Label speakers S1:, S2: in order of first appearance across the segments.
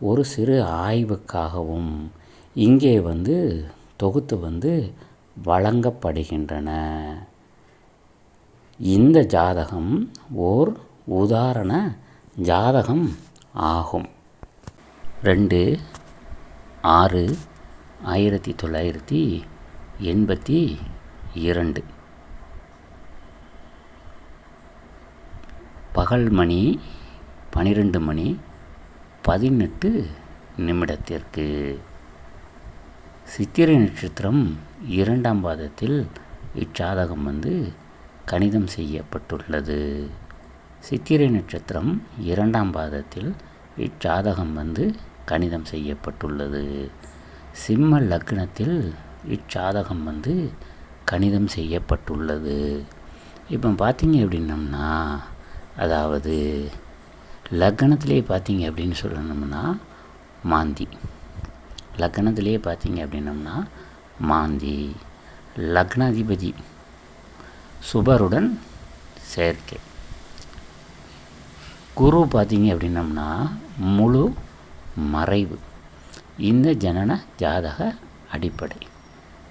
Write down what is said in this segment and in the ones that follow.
S1: ஒரு சிறு ஆய்வுக்காகவும் இங்கே வந்து தொகுத்து வந்து வழங்கப்படுகின்றன. இந்த ஜாதகம் ஓர் உதாரண ஜாதகம் ஆகும். ரெண்டு ஆறு ஆயிரத்தி தொள்ளாயிரத்தி எண்பத்தி இரண்டு. பகல் மணி பன்னிரெண்டு மணி பதினெட்டு நிமிடத்திற்கு. சித்திரை நட்சத்திரம் இரண்டாம் பாதத்தில் இச்சாதகம் வந்து கணிதம் செய்யப்பட்டுள்ளது. சித்திரை நட்சத்திரம் இரண்டாம் பாதத்தில் இச்சாதகம் வந்து கணிதம் செய்யப்பட்டுள்ளது. சிம்ம லக்னத்தில் இச்சாதகம் வந்து கணிதம் செய்யப்பட்டுள்ளது. இப்போ பார்த்தீங்க அப்படின்னம்னா அதாவது லக்னத்திலே பார்த்தீங்க அப்படின்னு சொல்லணும்னா மாந்தி. லக்னத்திலே பார்த்தீங்க அப்படின்னம்னா மாந்தி. லக்னாதிபதி. சுபருடன் சேர்க்கை. குரு பார்த்தீங்க அப்படின்னம்னா முழு மறைவு. இந்த ஜனன ஜாதக அடிப்படை.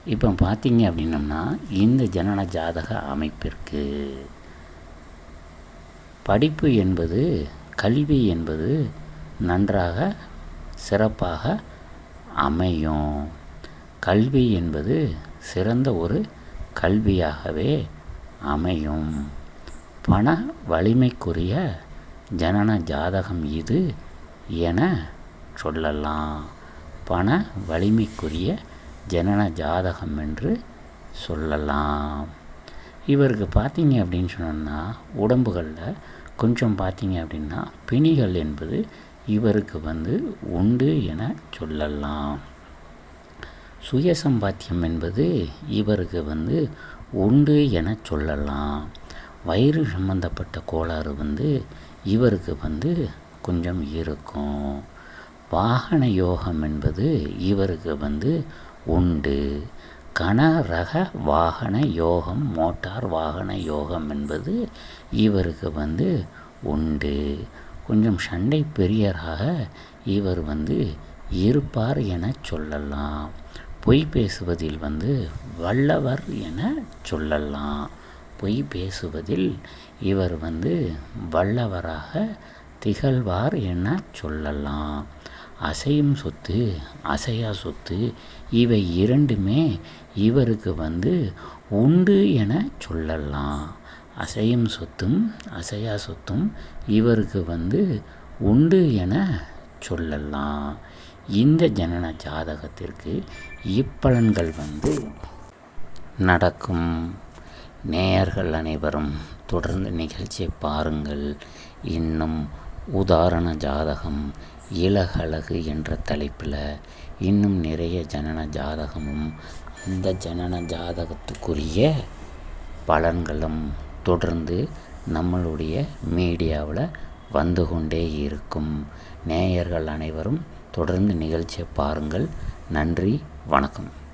S1: இப்போ பார்த்தீங்க அப்படின்னம்னா இந்த ஜனன ஜாதக அமைப்பிற்கு. படிப்பு என்பது கல்வி என்பது நன்றாக சிறப்பாக அமையும். கல்வி என்பது சிறந்த ஒரு கல்வியாகவே அமையும். பண வலிமைக்குரிய ஜனன ஜாதகம் இது என சொல்லலாம். பண வலிமைக்குரிய ஜனன ஜாதகம் என்று சொல்லலாம். இவருக்கு பார்த்தீங்க அப்படின்னு சொன்னோம்னா உடம்புகளில் கொஞ்சம் பார்த்தீங்க அப்படின்னா பிணிகள் என்பது இவருக்கு வந்து உண்டு என சொல்லலாம். சுயசம்பாத்தியம் என்பது இவருக்கு வந்து உண்டு என சொல்லலாம். வயிறு சம்பந்தப்பட்ட கோளாறு வந்து இவருக்கு வந்து கொஞ்சம் இருக்கும். வாகன யோகம் என்பது இவருக்கு வந்து உண்டு. கனரக வாகன யோகம் மோட்டார் வாகன யோகம் என்பது இவருக்கு வந்து உண்டு. கொஞ்சம் சண்டை பெரியராக இவர் வந்து இருப்பார் என சொல்லலாம். பொய் பேசுவதில் வந்து வல்லவர் என சொல்லலாம். பொய் பேசுவதில் இவர் வந்து வல்லவராக திகழ்வார் என சொல்லலாம். அசையும் சொத்து அசையா சொத்து இவை இரண்டுமே இவருக்கு வந்து உண்டு என சொல்லலாம். அசையும் சொத்தும் அசையா சொத்தும் இவருக்கு வந்து உண்டு என சொல்லலாம். இந்த ஜனன ஜாதகத்திற்கு இப்பலன்கள் வந்து நடக்கும். நேயர்கள் அனைவரும் தொடர்ந்து நிகழ்ச்சியை பாருங்கள். இன்னும் உதாரண ஜாதகம் இலகழகு என்ற தலைப்பில் இன்னும் நிறைய ஜனன ஜாதகமும் அந்த ஜனன ஜாதகத்துக்குரிய பலன்களும் தொடர்ந்து நம்மளுடைய மீடியாவில் வந்து கொண்டே இருக்கும். நேயர்கள் அனைவரும் தொடர்ந்து நிகழ்ச்சியை பாருங்கள். நன்றி வணக்கம்.